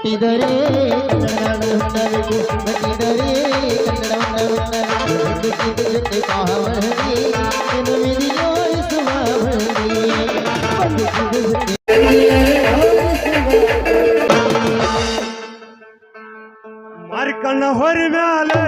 ಹುಟ್ಟಿದರೆ ಕನ್ನಡ ಹುಟ್ಟಬೇಕು ಹುಟ್ಟಿದರೆ ಕನ್ನಡ ಹುಟ್ಟಬೇಕು ಜೊತೆ ಕಾವಲಿ ಎನ್ನುವಿದೆಯೋ ಸುಮಾವಳಿ ಬದುಕಿದ ಜೊತೆ ಮಾರಿಕಣ್ಣ ಹೊರಿ ಮ್ಯಾಲೆ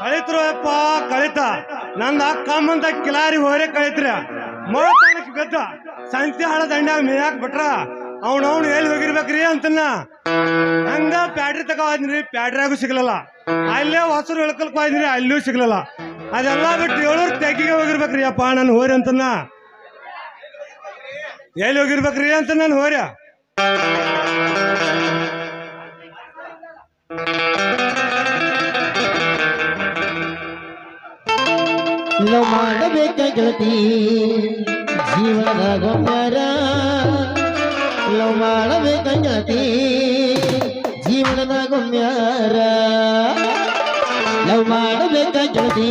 ಕಳಿತ್ರು ಕಳಿತ. ನಂದ ಕಮ್ಮಂತ ಕಿಲಾರಿ ಹೋರೆ ಕಳಿತ್ರ. ಮೊಳತನಕ್ ಗದ್ದ ಸಂತಿ ಹಾಳ ದಂಡ ಮೇಯಾಕ್ ಬಿಟ್ರ. ಅವ್ನವ್ನು ಎಲ್ಲಿ ಹೋಗಿರ್ಬೇಕ್ರಿ ಅಂತನ್ನ. ಹಂಗ ಪ್ಯಾಡ್ರಿ ತಗೋದ್ರಿ ಪ್ಯಾಡ್ರಿಯಾಗೂ ಸಿಗ್ಲಲ್ಲ. ಅಲ್ಲೇ ಹೊಸರು ಇಳ್ಕಲ್ಕ್ ಹೋದ್ರಿ ಅಲ್ಲೂ ಸಿಗ್ಲಲ್ಲ. ಅದೆಲ್ಲ ಬಿಟ್ಟು ಏಳೂರು ತೆಗಿಗೆ ಹೋಗಿರ್ಬೇಕ್ರಿ ಅಪ್ಪ ನಾನು ಹೋರಿ ಅಂತನ್ನ. ಎಲ್ಲಿ ಹೋಗಿರ್ಬೇಕ್ರಿ ಅಂತ ನಾನು ಹೋರ್ಯ ಲವ್ ಮಾಡಬೇಕ ಗೆಳತಿ ಜೀವನದ ಗೊಬ್ಬರ ಲವ್ ಮಾಡಬೇಕ ಗೆಳತಿ ಜೀವನದ ಗೊಮ್ಯಾರ ಲವ್ ಮಾಡಬೇಕ ಗೆಳತಿ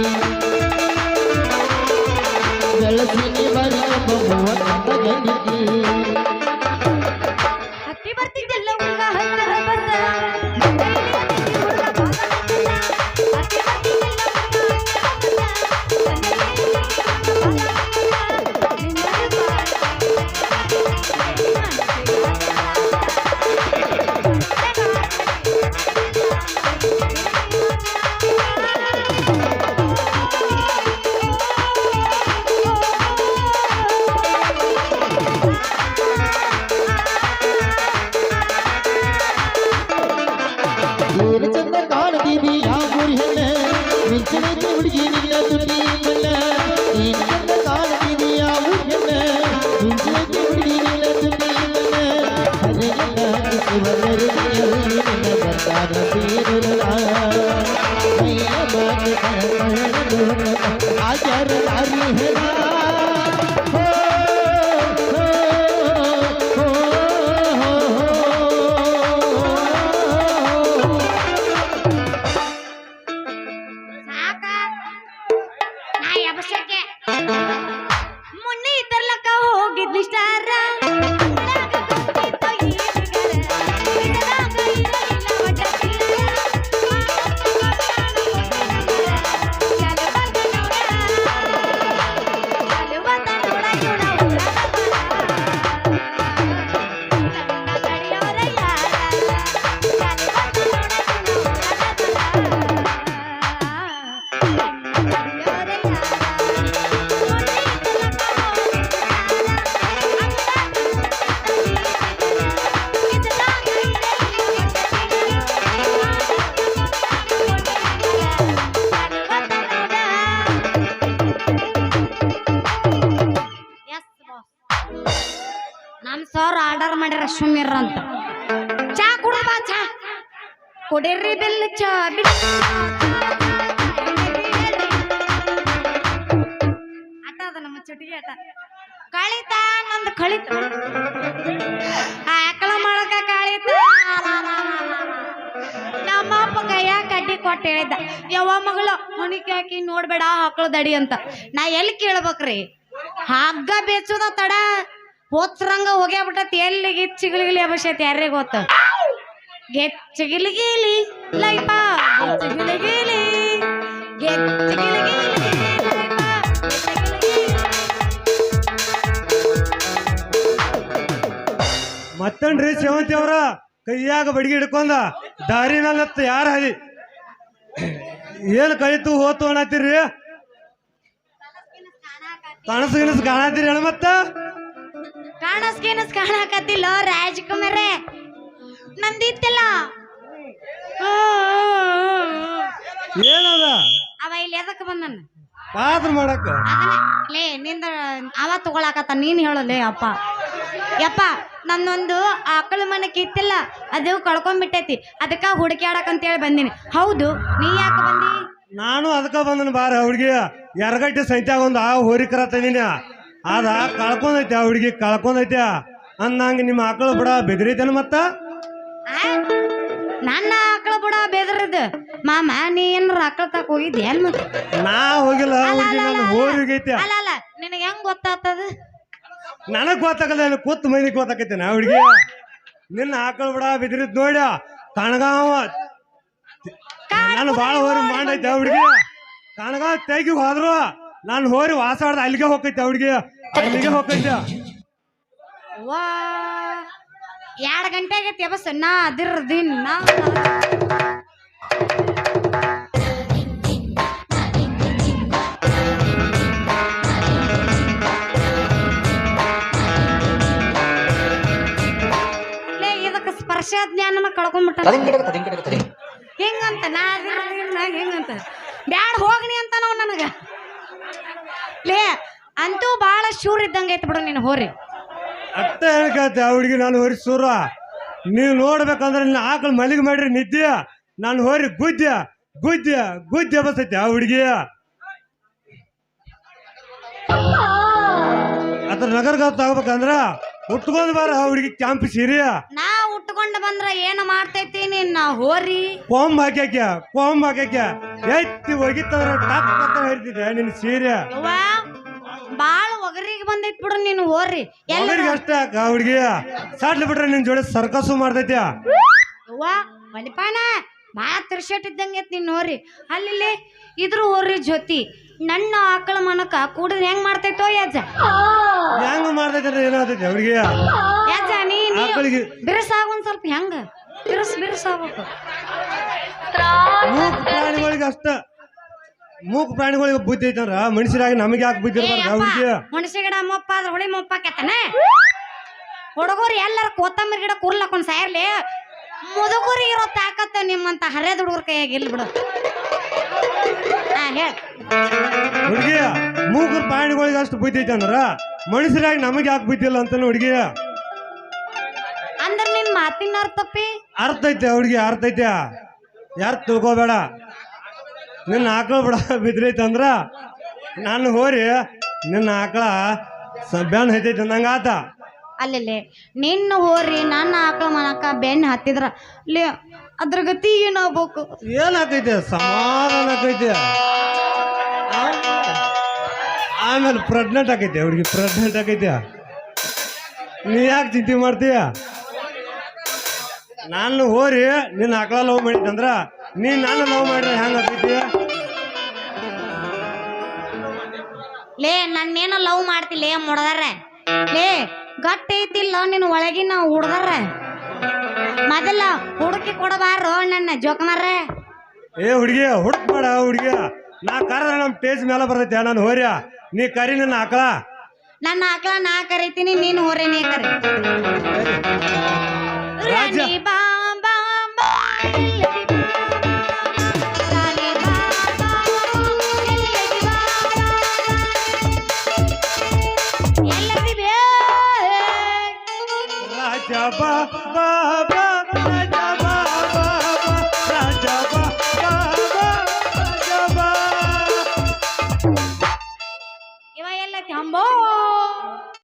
ಚಂದ ಕಾಣದೀವಿ ಯಾವ ಗುರಿ ಹೆಣ್ಣೆ ಮಿಂಚಿನ ಹುಡುಗಿ ನಿನ್ನ ತುಟಿ ಮಲ್ಲ ನೀನ್ ಚಂದ ಕಾಣದೀವಿ ಯಾವ ಗುರಿ ಹೆಣ್ಣೆ ಮಿಂಚಿನ ಹುಡುಗಿ ನಿನ್ನ ತುಟಿ ಮಲ್ಲ ಅರೆ ನನ್ನ ಕಿಸಿ ಬಲ್ಲರಿ ನಿನ್ನ ಬರ್ತಾದ ತೀರಲ ಮೈಯ ಬಾಗಿ ಆಚಾರ ಲಾರಿ ಹೇಳ ಸರ್ ಆರ್ಡರ್ ಮಾಡ್ಯಾರ ಸುಮ್ಮಿರ ಅಂತ. ಚಾ ಕುಡ ಬಾ, ಚಾ. ಕುಡಿರ್ರಿ ಬಿಲ್, ಚಾ ಬಿಲ್. ಆಟ ಅದ ನಮ್ಮ ಚಟಿಗೆ ಆಟ. ಕಳಿತ, ನಂದು ಕಳಿತ. ಆಕಳ ಮಾಡಕ ಕಳಿತ. ನಮ್ಮಪ್ಪ ಕೈಯಾಗ ಕಡ್ಡಿ ಕೊಟ್ಟು ಹೇಳಿದ್ದ. ಯಾವ ಮಗಳು ಮುನಿಕೆ ಹಾಕಿ ನೋಡ್ಬೇಡ ಆಕಳದಡಿ ಅಂತ. ನಾ ಎಲ್ಲಿ ಕೇಳ್ಬೇಕ್ರಿ? ಹಗ್ಗ ಬೇಚೋದ ತಡ. ಹೋತ್ರಂಗ ಹೋಗ್ಯಾಬಿಟ್ಟತಿ ಎಲ್ಲಿ ಗಿಚ್ಚಿಗಿಲಿಗಿಲಿ ಅವಶ್ಯಕತೆ ಯಾರಿಗೆ ಗೊತ್ತ? ಗೆಚ್ಚಿಗಿಲಿಗಿಲಿ ಲೈಪ ಗೆಚ್ಚಿಗಿಲಿಗಿಲಿ ಗೆಚ್ಚಗಿಲಿಗಿಲಿ ಸೇವಂತಿ ಅವ್ರ? ಕೈಯಾಗ ಬಡಿಗೆ ಹಿಡ್ಕೊಂಡ ದಾರಿನಲ್ಲತ್ತ ಯಾರ ಹದಿ? ಏನ್ ಕಳಿತು ಹೋತು ಅನ್ನತ್ತೀರಿ? ಕನಸು ಗಿನಸು ಕಾಣತ್ತೀರಿ ಹೇಳ ಮತ್ತ. ಕಾಣಸ್ ಗಿಣಸ್ ಕಾಣಕತ್ತಿಲ್ಲ ರಾಜ್ಕುಮಾರೇ ನಂದಿತ್ತಿಲ್ಲ? ಏನದ? ಅವ ಇಲ್ಲಿ ಎದಕ್ಕೆ ಬಂದನ? ಪಾತ್ರ ಅದನ್ನ ಲೇ ನಿಂದ ಅವ ತಗೊಳಕತ್ತ ನೀನ್ ಹೇಳಲೇ ಅಪ್ಪ. ಯಪ್ಪ ನನ್ನೊಂದು ಆಕಳ ಮನೆ ಕಿತ್ತಿಲ್ಲ ಅದು ಕಳ್ಕೊಂಡ್ಬಿಟ್ಟೈತಿ ಅದಕ್ಕ ಹುಡುಕ್ಯಾಡಕ್ ಅಂತೇಳಿ ಬಂದೀನಿ. ಹೌದು ನೀ ಯಾಕೆ ಬಂದಿ? ನಾನು ಅದಕ್ಕ ಬಂದನ ಬಾರ ಹುಡುಗಿ ಎರಗಟ್ಟಿ ಸಂತ್ಯಾಗ ಒಂದು ಆ ಹೋರಿಕರ ತಂದಿನ. ಅದ ಕಳ್ಕೊಂಡೈತೆ ಆ ಹುಡುಗಿ ಕಳ್ಕೊಂಡೈತೆ. ಅಂದಂಗ ನಿಮ್ಮ ಆಕಳ ಬಿಡ ಬೆದರೈತೇನ ಮತ್ತ? ನನ್ನ ಆಕಳ ಬಿಡ ಬೆದರದ. ಮಾಮ ನೀ ಏನಾರ ಆಕಳ ತಕ ಹೋಗಿದ್ದೆ ಮತ್ತೆ? ನಾ ಹೋಗಿಲ್ಲ ಹುಡುಗಿ ನನ್ನ ಹೋರಿ ಹೋಗೈತೆ. ಅಲ್ಲ ಅಲ್ಲ ನಿನಗೆ ಹೆಂಗ್ ಗೊತ್ತಾಗ್ತದ ನನಗ್ ಗೊತ್ತಾಗಲ್ಲ ಕೂತ್ ಮೈನಿಗೆ ಗೊತ್ತಾಕೈತೆ ನಾ ಹುಡುಗಿ. ನಿನ್ನ ಆಕಳ ಬಿಡ ಬೆದರಿತ್ ನೋಡ ಕಣಗಾವ ನಾನು ಬಾಳ ಹೋರಿ ಮಾಡೈತೆ ಹುಡುಗಿ. ಕಣಗಾವ ತೆಗಿ ಹೋದ್ರು. ನಾನು ಹೋರಿ ವಾಸ ಆಡ್ದ ಅಲ್ಲಿಗೆ ಹೋಗೈತೆ ಅವಳಿಗೆ ಹುಡುಗಿ. ಅಲ್ಲಿಗೆ ಹೋಗೈತೆ ವಾ ಎರಡು ಗಂಟೆ ಆಗೈತಿ ಬಸ್ ನಾ ಅದಿರ್ದಿನ್ ನಾ ಲೇ ಇದಕ್ಕೆ ಸ್ಪರ್ಶ ಜ್ಞಾನನ ಕಳ್ಕೊಂಡ್ಬಿಟ್ಟ ಹೆಂಗಂತ? ನಾ ಅದಿರ್ದಿನ್ ನಾ ಹೆಂಗಂತ? ಬ್ಯಾಡ ಹೋಗ್ನಿ ಅಂತ ನಾವು ನನಗ. ಲೇ ಅಂತೂ ಭಾಳ ಶೂರ್ ಇದ್ದಂಗೆ ಐತೆ ಬಿಡು ನೀನು ಹೋರಿ. ಅತ್ತ ಹೇಳ್ಕತ್ತೆ ಆ ಹುಡುಗಿ ನಾನು ಹೋರಿ ಸೂರ ನೀವು ನೋಡ್ಬೇಕಂದ್ರೆ ನಿನ್ನ ಆಕಳು ಮಲಿಗೆ ಮಾಡ್ರಿ ನಿದ್ದೆ. ನಾನು ಹೋರಿ ಗುದ್ಯ ಗುದ್ಯ ಗುದ್ಯ ಬಸತ್ತೆ ಆ ಹುಡುಗಿ. ಅದ್ರ ನಗರ್ಗ ತಗೋಬೇಕಂದ್ರ ಉಟ್ಕೊಂಡ್ ಬಾರ ಹುಡುಗಿ ಕ್ಯಾಂಪ್ ಸೀರೆ. ನಾ ಉಟ್ಕೊಂಡು ಬಂದ್ರ ಏನು ಮಾಡ್ತೈತಿ ನಿನ್ನ ಹೋರಿ. ಕೋಂಬ್ ಹಾಕ್ಯಾಕ್ಯ ಕೋಂಬ್ ಹಾಕ್ಯಾಕ. ಎತ್ತಿ ಒಗಿತಂದ್ರ ಟಕ್ ಅಂತ ಹೇಳ್ತಿದ್ದೆ ನಿನ್ನ ಸೀರೆ. ಯವ್ವಾ, ಬಾಳ ಒಗರಿಗೆ ಬಂದೈತ್ ಬಿಡು ನೀನು ಹೋರಿ. ಎಲ್ಲ ಅಷ್ಟೇ ಆ ಹುಡುಗಿ. ಸಾಟ್ಲಿ ಬಿಟ್ರೆ ನಿನ್ ಜೋಡಿ ಸರ್ಕಸ್ಸು ಮಾಡ್ತೈತಿ ಯವ್ವಾ ಮಲಿಪಾನ ಬಾ ತಿರ್ಸಟ್ ಇದ್ದಂಗೆ ಐತ್ ನೀನ್ ಹೋರಿ ಅಲ್ಲಿ ಇದ್ರ ಹೋರಿ ಜೊತಿ ನನ್ನ ಆಕಳ ಮನಕ ಕೂಡಿದ್ರೆ ಹೆಂಗ್ ಮಾಡ್ತೈತೋ ಯಜ್ಜ. ಹೆಂಗ್ ಮಾಡ್ತೈತೆ ಏನಾಗ್ತೈತಿ ಹುಡುಗಿ ಯಜ್ಜ ನೀ ಆಕಳಿಗೆ ಬಿರುಸಾಗ ಒಂದ್ ಸ್ವಲ್ಪ ಹೆಂಗ? ಬಿರುಸ್ ಬಿರುಸಾಗ್ಬೇಕು ಮೂಕ್ ಪ್ರಾಣಿಗಳಿಗೆ ಅಷ್ಟ. ಮೂಕ್ ಪ್ರಾಣಿಗಳಿಗೆ ಬುದ್ಧಿ ಐತಂದ್ರ ಮನುಷ್ಯರಾಗಿ ನಮಗೆ ಯಾಕೆ ಬುದ್ಧಿ ಇರ್ಬಾರ್ದು ಆ ಮೊಪ್ಪ ಅದ್ರ ಗಿಡ ಮೊಪ್ಪ ಹುಳಿ ಮೊಪ್ಪಾಕತ್ತಾನೆ ಹುಡುಗರು ಎಲ್ಲರ ಕೊತ್ತಂಬರಿ ಗಿಡ ಕೂರ್ಲಾಕೊಂಡ್ ಸಾಯರ್ಲಿ. ಮುದುಗುರಿ ಇರೋ ತಾಕತ್ತ ನಿಮ್ಮಂತ ಹರಿಯದ ಹುಡುಗರ ಕೈಯಾಗ ಇಲ್ಲ ಬಿಡು. ಹಾ ಹೇಳ. ಹುಡುಗಿ ಮೂಕರ್ ಪ್ರಾಣಿಗಳಿಗೆ ಅಷ್ಟು ಬುದ್ಧಿ ಅಂದ್ರ ಮನುಷ್ಯರಾಗಿ ನಮಗೆ ಯಾಕೆ ಬುದ್ಧಿ ಇಲ್ಲ ಅಂತ ಹುಡುಗಿ ಅಂದ್ರೆ ನಿನ್ ಮಾತಿನ ಅರ್ಥಪ್ಪಿ ಅರ್ಥ ಐತೆ ಹುಡುಗಿ ಅರ್ಥ ಐತೆ. ಯಾರು ತಿಳ್ಕೊಬೇಡ. ನಿನ್ನ ಆಕಳ ಬಿಡ ಬಿದ್ರೈತೆ ಅಂದ್ರ ನಾನು ಹೋರಿ ನಿನ್ನ ಆಕಳ ಸಬ್ಯಾನ್ ಹೈತೈತೆ ನಂಗೆ ಆತ. ಅಲ್ಲೇ ನಿನ್ನ ಹೋರಿ ನನ್ನ ಆಕಳ ಮನಕ ಬೆನ್ನ ಹತ್ತಿದ್ರ. ಲೇ ಅದ್ರ ಗತಿ ಏನಾಗ್ಬೇಕು? ಏನಾಕೈತೆ ಸಮಾಧಾನ ಆಕೈತೆ. ಆ? ಆಮೇಲೆ ಪ್ರೆಗ್ನೆಂಟ್ ಆಗೈತೆ ಹುಡುಗಿ ಪ್ರೆಗ್ನೆಂಟ್ ಆಗೈತೆ ನೀ ಯಾಕೆ ಚಿಂತೆ ಮಾಡ್ತೀಯ? ನಾನು ಹೋರಿ ನಿನ್ನ ಆಕಳ ಲವ್ ಮಾಡಿದ್ದಂದ್ರ ನೀ ನಾನು ಲವ್ ಮಾಡಿದ್ರೆ ಹೆಂಗ್ ಆಕೈತಿ? ಲೇ ನನ್ನೇನೋ ಲವ್ ಮಾಡ್ತಿಲ್ಲ ಮೊಡದಾರೆ ಲೇ ಗಟ್ಟಿ ಐತಿಲ್ಲ ನಿನ್ನ ಒಳಗಿನ ಹುಡ್ದಾರ ಮೊದಲ ಹುಡುಕಿ ಕೊಡಬಾರೋ ನನ್ನ ಜೋಕಮಾರ ಏ ಹುಡುಗಿ ಹುಡುಕ್ಬೇಡ ಹುಡುಗಿ ನಾ ಕರೆದ್ರೆ ನಮ್ಮ ಟೇಜ್ ಮೇಲೆ ಬರ್ತೈತೆ ನಾನು ಹೋರ್ಯ. ನೀ ಕರಿ ನನ್ನ ಆಕಳ. ನನ್ನ ಆಕಳ ನಾ ಕರಿತೀನಿ ನೀನು ಹೋರೆ ನೀ ಕರಿ. ಬಾ ರಾಣಿ